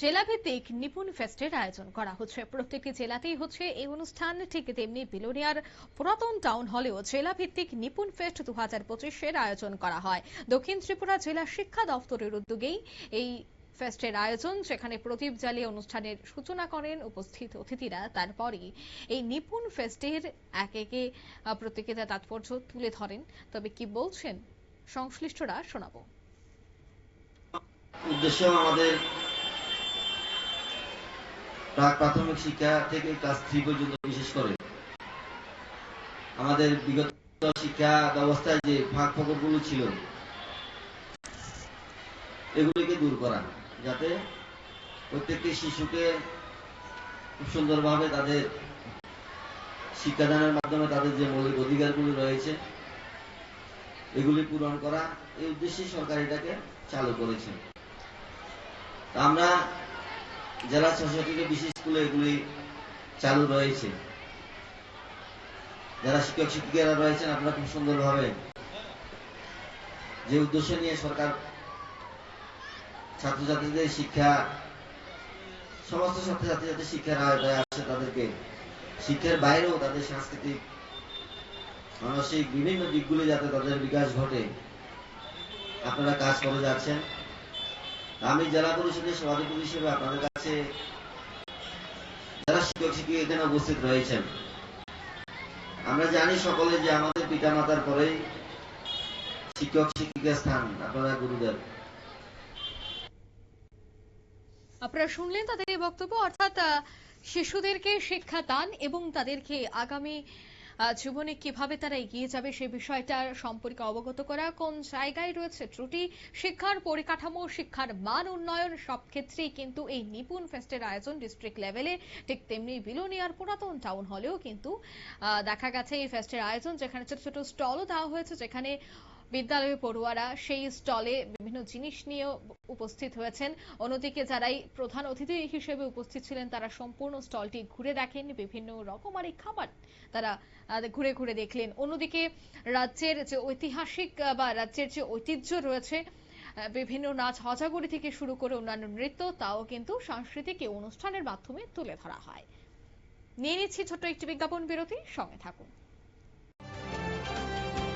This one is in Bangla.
জেলাভিত্তিক নিপুণ ফেস্টের আয়োজন করা হচ্ছে। প্রত্যেকটি জেলাতেই হচ্ছে এই অনুষ্ঠান। ঠিক তেমনি বিলোনিয়ার পুরাতন টাউন হলেও জেলাভিত্তিক নিপুণ ফেস্ট দু হাজার পঁচিশের আয়োজন করা হয়। দক্ষিণ ত্রিপুরা জেলা শিক্ষা দপ্তরের উদ্যোগেই এই ফেস্টের আয়োজন, যেখানে প্রদীপ জ্বালিয়ে অনুষ্ঠানের সূচনা করেন উপস্থিত অতিথিরা। তারপরই এই নিপুণ ফেস্টের এক একে প্রত্যেকে তাৎপর্য তুলে ধরেন। তবে কি বলছেন সংশ্লিষ্টরা শোনাবো। উদ্দেশ্য আমাদের প্রাথমিক শিক্ষা থেকে ক্লাস থ্রি পর্যন্ত বিশেষ করে। আমাদের বিগত শিক্ষা ব্যবস্থায় যে ফাঁক ফকরগুলো ছিল, এগুলিকে দূর করা, যাতে প্রত্যেকটি শিশুকে খুব সুন্দরভাবে তাদের শিক্ষাদানের মাধ্যমে তাদের যে মৌলিক অধিকারগুলো রয়েছে, এগুলি পূরণ করা, এই উদ্দেশ্যে সরকার এটাকে চালু করেছে। আমরা জেলা ছশো থেকে বিশেষ স্কুলে এগুলি চালু রয়েছে। যারা শিক্ষক, শিক্ষিকারা রয়েছেন, আপনারা খুব সুন্দরভাবে যে উদ্দেশ্য নিয়ে সরকার ছাত্রছাত্রীদের শিক্ষা, সমস্ত ছাত্রছাত্রী যাতে শিক্ষার আওতায় আসে তাদেরকে। শিক্ষার বাইরেও তাদের সাংস্কৃতিক, মানসিক বিভিন্ন দিকগুলি যাতে তাদের বিকাশ ঘটে। আপনারা কাজ করে যাচ্ছেন। আমি জেলা পরিষদের সভাধিপতি হিসেবে আপনাদের কাছে যারা শিক্ষক শিক্ষিকা এখানে উপস্থিত রয়েছেন। আমরা জানি সকলে যে আমাদের পিতা মাতার পরেই শিক্ষক, শিক্ষিকার স্থান আপনারা গুরুদেব। আপনারা শুনলেন তাদের বক্তব্য, অর্থাৎ শিশুদেরকে শিক্ষা দান এবং তাদেরকে আগামী জীবনে কীভাবে তারা এগিয়ে যাবে সে বিষয়টার সম্পর্কে অবগত করা, কোন জায়গায় রয়েছে ত্রুটি, শিক্ষার পরিকাঠামো, শিক্ষার মান উন্নয়ন, সব ক্ষেত্রেই কিন্তু এই নিপুণ ফেস্টের আয়োজন ডিস্ট্রিক্ট লেভেলে ঠিক তেমনি বিলোনিয়ার পুরাতন টাউন হলেও কিন্তু দেখা গেছে এই ফেস্টের আয়োজন যেখানে ছোট ছোট স্টলও দেওয়া হয়েছে, যেখানে বিদ্যালয়ের পড়ুয়ারা সেই স্টলে বিভিন্ন জিনিস নিয়ে উপস্থিত হয়েছেন। অন্যদিকে যারাই প্রধান অতিথি হিসেবে উপস্থিত ছিলেন, তারা সম্পূর্ণ স্টলটি ঘুরে দেখেন, বিভিন্ন রকমারি খাবার তারা ঘুরে ঘুরে দেখলেন। অন্যদিকে রাজ্যের যে ঐতিহাসিক বা রাজ্যের যে ঐতিহ্য রয়েছে বিভিন্ন নাচ হজাগরি থেকে শুরু করে অন্যান্য নৃত্য, তাও কিন্তু সাংস্কৃতিক অনুষ্ঠানের মাধ্যমে তুলে ধরা হয়। নিয়ে নিচ্ছি ছোট্ট একটি বিজ্ঞাপন বিরতি, সঙ্গে থাকুন।